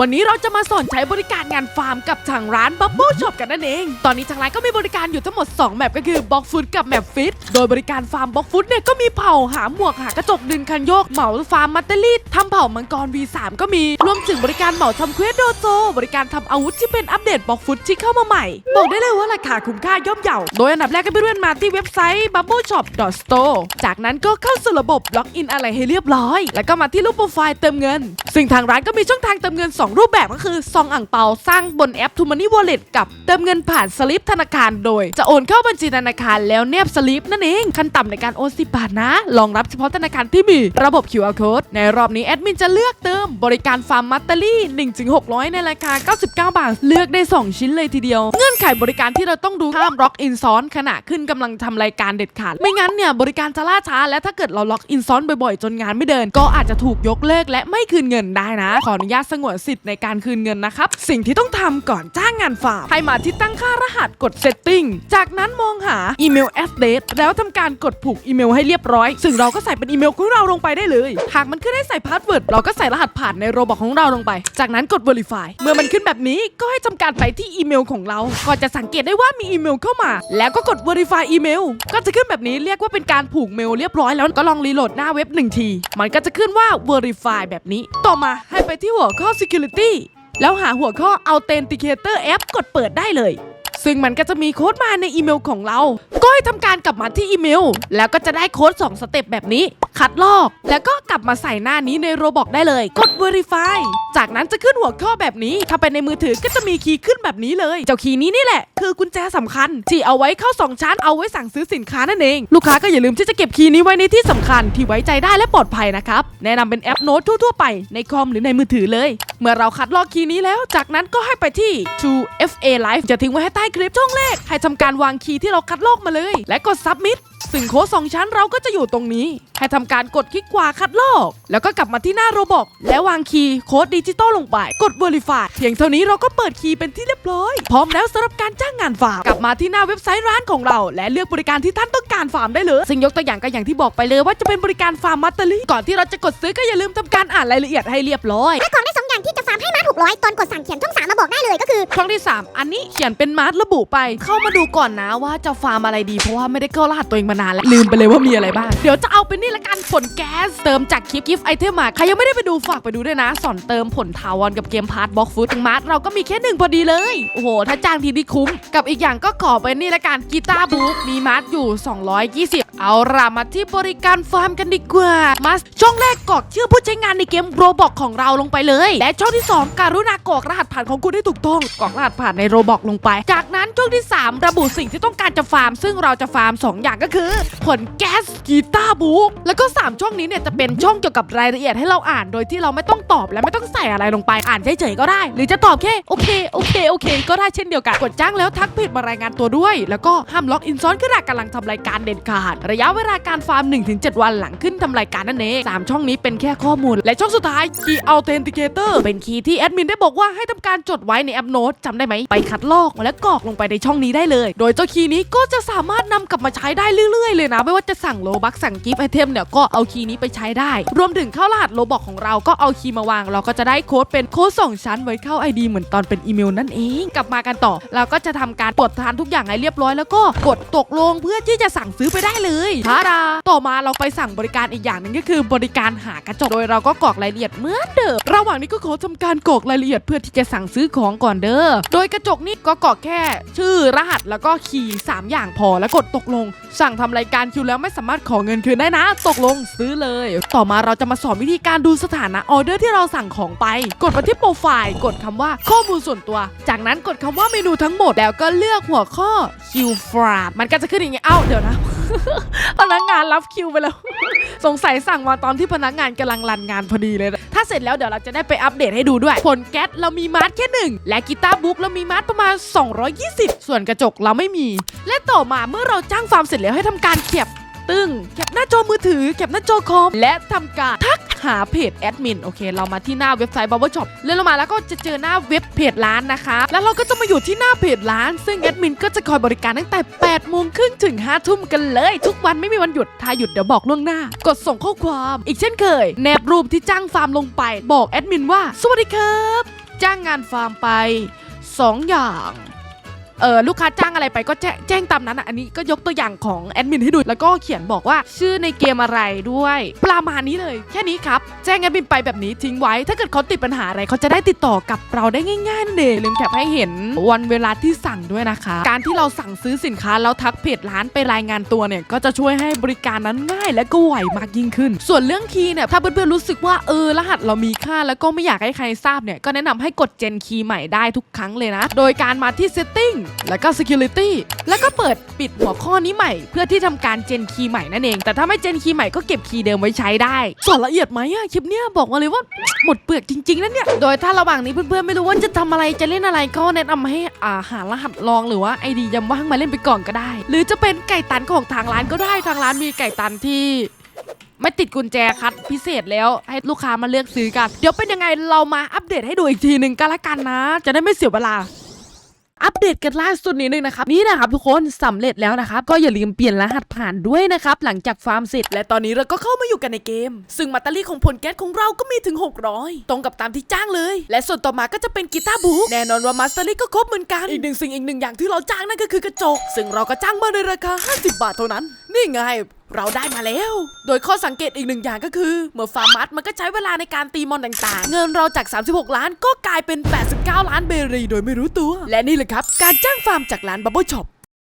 วันนี้เราจะมาสอนใช้บริการงานฟาร์มกับทางร้าน Bubble Shop กันนั่นเอง ตอนนี้ทางร้านก็มีบริการอยู่ทั้งหมด 2 แมปก็คือบล็อกฟุตกับแมปฟิต โดยบริการฟาร์มบล็อกฟุตเนี่ยก็มีเผาหาหมวกหากระจกดึงคันโยกเหมาฟาร์มมัตเตอรี่ทำเผามังกร V3 ก็มี รวมถึงบริการเหมาทำเควสโดโจบริการทำอาวุธที่เป็นอัปเดตบล็อกฟุตที่เข้ามาใหม่ บอกได้เลยว่าราคาคุ้มค่าย่อมเยาโดยอันดับแรกก็ไปเรื่อนมาที่เว็บไซต์ bubble shop store จากนั้นก็เข้าสู่ระบบล็อกอินอะไรให้เรียบร้อย แล้วก็มาที่รูปโปรไฟล์เติมเงิน ซึ่งทางร้านก็มีช่องทางเติมเงิน2รูปแบบก็คือซองอ่างเปาสร้างบนแอป t o Money Wallet กับเติมเงินผ่านสลิปธนาคารโดย จะโอนเข้าบัญชีธนาคารแล้วแนบสลิปนั่นเองขั้นต่ำในการโอน10บาทนะรองรับเฉพาะธนาคารที่มีระบบ QR code ในรอบนี้แอดมินจะเลือกเติมบริการฟาร์มมัตเตอรี่1-600 ในราคา 99 บาท เลือกได้ 2 ชิ้นเลยทีเดียว เงื่อนไขบริการที่เราต้องดูห้ามล็อกอินซ้อนขณะขึ้นกำลังทำรายการเด็ดขาด ไม่งั้นเนี่ยบริการจะล่าช้า และถ้าเกิดเราล็อกอินซ้อนบ่อยๆ จนงานไม่เดิน ก็อาจจะถูกยกเลิกและไม่คืนเงินได้นะ ขออนุญาตสงวนสิทธิในการคืนเงินนะครับ สิ่งที่ต้องทำก่อนจ้างงานฟาร์มให้มาที่ตั้งค่ารหัสกด setting จากนั้นมองหาอีเมล address แล้วทำการกดผูกอีเมลให้เรียบร้อย ซึ่งเราก็ใส่เป็นอีเมลของเราลงไปได้เลย หากมันขึ้นให้ใส่พาสเวิร์ดเราก็ใส่รหัสผ่านในโรบอทของเราลงไป จากนั้นกด verify เมื่อมันขึ้นแบบนี้ก็ให้ทำการไปที่อีเมลของเราก็จะสังเกตได้ว่ามีอีเมลเข้ามา แล้วก็กด verify อีเมลก็จะขึ้นแบบนี้เรียกว่าเป็นการผูกเมลเรียบร้อยแล้วก็ลองรีโหลดหน้าเว็บหนึ่งที มันก็จะขึ้นว่า verify แบบนี้ ต่อมาให้ไปที่หัวข้อ security แล้วหาหัวข้อ authenticator app กดเปิดได้เลย ซึ่งมันก็จะมีโค้ดมาในอีเมลของเรา ก็ให้ทำการกลับมาที่อีเมล แล้วก็จะได้โค้ด 2 สเต็ปแบบนี้ คัดลอก แล้วก็กลับมาใส่หน้านี้ในโรบอกได้เลย กด Verify จากนั้นจะขึ้นหัวข้อแบบนี้ ถ้าเป็นในมือถือก็จะมีคีย์ขึ้นแบบนี้เลย เจ้าคีย์นี้นี่แหละ คือกุญแจสำคัญ ที่เอาไว้เข้า 2 ชั้น เอาไว้สั่งซื้อสินค้านั่นเอง ลูกค้าก็อย่าลืมที่จะเก็บคีย์นี้ไว้ในที่สำคัญที่ไว้ใจได้และปลอดภัยนะครับ แนะนำเป็นแอปโน้ตทั่วๆไปในคอมหรือในมือถือเลย เมื่อเราคัดลอกคีย์นี้แล้ว จากนั้นก็ให้ไปที่ True FA Live จะทิ้งไว้ให้ใต้คลิปช่องแรก ให้ทำการวางคีย์ที่เราคัดลอกมาเลย และกด Submit ซึ่งโค้ดสองชั้นเราก็จะอยู่ตรงนี้ ให้ทำการกดคลิกขวาคัดลอก แล้วก็กลับมาที่หน้าโรบอกและวางคีย์โค้ดดิจิตอลลงไป กด Verify เพียงเท่านี้เราก็เปิดคีย์เป็นที่เรียบร้อย พร้อมแล้วสำหรับการจ้างงานฟาร์มกลับมาที่หน้าเว็บไซต์ร้านของเรา และเลือกบริการที่ท่านต้องการฟาร์มได้เลย ซึ่งยกตัวอย่างก็อย่างที่บอกไปเลยว่าจะเป็นบริการฟาร์มมัตเตอรี่ก่อนที่เราจะกดซื้อก็อย่าลืมทำการอ่านรายละเอียดให้เรียบร้อย และของได้สองอย่างที่จะฟาร์มให้มาถูกร้อยตอนกดสั่งเขียนช่องสามมาบอกได้เลยก็คือ ช่องที่ 3 อันนี้เขียนเป็นมาร์ระบุไป เข้ามาดูก่อนนะว่าจะฟาร์มอะไรดี เพราะว่าไม่ได้เข้ารหัสตัวเองมานานแล้ว ลืมไปเลยว่ามีอะไรบ้าง เดี๋ยวจะเอาเป็นนี่ละกันผลแก๊ส เติมจากคลิปกิฟต์ไอเทมมา ใครยังไม่ได้ไปดูฝากไปดูด้วยนะ สอนเติมผลทาวอนกับเกมพาร์ทบ็อกฟูดมาร์เราก็มีแค่หนึ่งพอดีเลย โอ้โห ถ้าจ้างทีนี่คุ้ม กับอีกอย่างก็ขอเป็นนี่ละกันกีตาร์บุ๊กมีมาร์อยู่ 220เอาละมาที่บริการฟาร์มกันดีกว่า มาช่องแรกกรอกชื่อผู้ใช้งานในเกมโรบอกของเราลงไปเลย และช่องที่ 2 กรุณากรอกรหัสผ่านของคุณให้ถูกต้องกรอกรหัสผ่านในโรบอกลงไป จากนั้นช่องที่ 3 ระบุสิ่งที่ต้องการจะฟาร์ม ซึ่งเราจะฟาร์ม 2 อย่างก็คือ ผลแก๊สกีตาร์บุ๊กแล้วก็ 3 ช่องนี้เนี่ยจะเป็นช่องเกี่ยวกับรายละเอียดให้เราอ่านโดยที่เราไม่ต้องตอบและไม่ต้องใส่อะไรลงไปอ่านเฉยๆก็ได้ หรือจะตอบแค่โอเคโอเคโอเคก็ได้เช่นเดียวกัน กดจ้างแล้วทักเพจมารายงานตัวด้วย แล้วก็ห้ามล็อกอินซ้อนขณะกำลังทำรายการเด็ดขาดระยะเวลาการฟาร์ม 1-7 วันหลังขึ้นทำรายการนั่นเองสามช่องนี้เป็นแค่ข้อมูล และช่องสุดท้าย Key Authenticator เป็นคีย์ที่แอดมินได้บอกว่าให้ทำการจดไว้ในแอปโน้ตจำได้ไหมไปคัดลอกและกรอกลงไปในช่องนี้ได้เลย โดยเจ้าคีย์นี้ก็จะสามารถนำกลับมาใช้ได้เรื่อยๆ เลยนะ ไม่ว่าจะสั่งโลบักสั่งกิฟต์ไอเทมเนี่ยก็เอาคีย์นี้ไปใช้ได้ รวมถึงเข้ารหัสโลบอกของเราก็เอาคีย์มาวาง เราก็จะได้โค้ดเป็นโค้ดสองชั้นไว้เข้า ID เหมือนตอนเป็นอีเมลนั่นเอง กลับมากันต่อ เราก็จะทำการตรวจทานทุกอย่างให้เรียบร้อยแล้วก็กดตกลงเพื่อที่จะสั่งซื้อไปได้เลยทาดาต่อมาเราไปสั่งบริการอีกอย่างหนึ่งก็คือบริการหากระจกโดยเราก็กรอกรายละเอียดเหมือนเดิมระหว่างนี้ก็ขอทำการกรอกรายละเอียดเพื่อที่จะสั่งซื้อของก่อนเด้อ โดยกระจกนี่ก็กรอกแค่ ชื่อรหัสแล้วก็คีย์สามอย่างพอแล้วกดตกลง สั่งทำรายการคิวแล้วไม่สามารถขอเงินคืนได้นะ ตกลงซื้อเลย ต่อมาเราจะมาสอนวิธีการดูสถานะออเดอร์ที่เราสั่งของไป กดมาที่โปรไฟล์กดคำว่าข้อมูลส่วนตัว จากนั้นกดคำว่าเมนูทั้งหมดแล้วก็เลือกหัวข้อคิวฟรามันก็จะขึ้นอย่างเงี้ยเอ้าเดี๋ยวนะพนักงานรับคิวไปแล้ว สงสัยสั่งมาตอนที่พนักงานกำลังรันงานพอดีเลย ถ้าเสร็จแล้วเดี๋ยวเราจะได้ไปอัปเดตให้ดูด้วย ผลแก๊สเรามีมาร์ทแค่หนึ่งและกีตาร์บุ๊กเรามีมาร์ทประมาณ 220 ส่วนกระจกเราไม่มี และต่อมาเมื่อเราจ้างฟาร์มเสร็จแล้วให้ทำการเก็บ ตึงแคปหน้าจอมือถือแคปหน้าจอคอม และทำการทักหาเพจแอดมินโอเค เรามาที่หน้าเว็บไซต์ Bubble Shop เลื่อนลงมาแล้วก็จะเจอหน้าเว็บเพจร้านนะคะแล้วเราก็จะมาอยู่ที่หน้าเพจร้าน ซึ่งแอดมินก็จะคอยบริการตั้งแต่8โมงครึ่งถึง5ทุ่มกันเลย ทุกวันไม่มีวันหยุดถ้าหยุดเดี๋ยวบอกล่วงหน้า กดส่งข้อความ อีกเช่นเคย แนบรูปที่จ้างฟาร์มลงไป บอกแอดมินว่า สวัสดีครับ จ้างงานฟาร์มไป 2 อย่าง เออลูกค้าจ้างอะไรไปก็แจ้งแจ้งตามนั้นอะอันนี้ก็ยกตัวอย่างของแอดมินให้ดูแล้วก็เขียนบอกว่าชื่อในเกมอะไรด้วย ประมาณนี้เลย แค่นี้ครับ แจ้งแอดมินไปแบบนี้ทิ้งไว้ ถ้าเกิดเขาติดปัญหาอะไรเขาจะได้ติดต่อกับเราได้ง่ายๆนั่นเองลืมแคปให้เห็นวันเวลาที่สั่งด้วยนะคะ การที่เราสั่งซื้อสินค้าแล้วทักเพจร้านไปรายงานตัวเนี่ยก็จะช่วยให้บริการนั้นง่ายและก็ไวมากยิ่งขึ้น ส่วนเรื่องคีย์เนี่ยถ้าเพื่อนๆรู้สึกว่าเออรหัสเรามีค่าแล้วก็ไม่อยากให้ใครทราบเนี่ยก็แนะนำให้กดเจนคีย์ใหม่ได้ทุกครั้งเลยนะ โดยการมาที่ setting แล้วก็ security แล้วก็เปิดปิดหัวข้อนี้ใหม่ เพื่อที่ทำการเจนคีย์ใหม่นั่นเอง แต่ถ้าไม่เจนคีย์ใหม่ก็เก็บคีย์เดิมไว้ใช้ได้สอนละเอียดไหมอะคลิปเนี้ยบอกมาเลยว่า หมดเปลือกจริงๆนะเนี่ย โดยถ้าระหว่างนี้เพื่อนๆไม่รู้ว่าจะทำอะไรจะเล่นอะไรก็แนะนำให้อ่าหารหัสลองหรือว่าไอดียำว่างมาเล่นไปก่อนก็ได้ หรือจะเป็นไก่ตันของทางร้านก็ได้ทางร้านมีไก่ตันที่ ไม่ติดกุญแจคัดพิเศษแล้วให้ลูกค้ามาเลือกซื้อกัน เดี๋ยวเป็นยังไงเรามาอัปเดตให้ดูอีกทีหนึ่งก็แล้วกันนะ จะได้ไม่เสียเวลา อัปเดตกันล่าสุดนิดนึงนะครับนี่นะครับทุกคนสำเร็จแล้วนะครับก็อย่าลืมเปลี่ยนรหัสผ่านด้วยนะครับหลังจากฟาร์มเสร็จ และตอนนี้เราก็เข้ามาอยู่กันในเกม ซึ่งมัตตอรี่ของผลแก๊สของเราก็มีถึง 600 ตรงกับตามที่จ้างเลย และส่วนต่อมาก็จะเป็นกีตาร์บูแน่นอนว่ามัตตอรี่ก็ครบเหมือนกันอีกหนึ่งสิ่งอีกหนึ่งอย่างที่เราจ้างนั่นก็คือกระจก ซึ่งเราก็จ้างมาในราคา 50 บาทเท่านั้น นี่ไง เราได้มาแล้ว โดยข้อสังเกตอีกหนึ่งอย่างก็คือ เมื่อฟาร์มัสมันก็ใช้เวลาในการตีมอนต่างๆ เงินเราจาก 36 ล้านก็กลายเป็น 89 ล้านเบรีโดยไม่รู้ตัว และนี่แหละครับ การจ้างฟาร์มจากร้านบับเบิลช็อป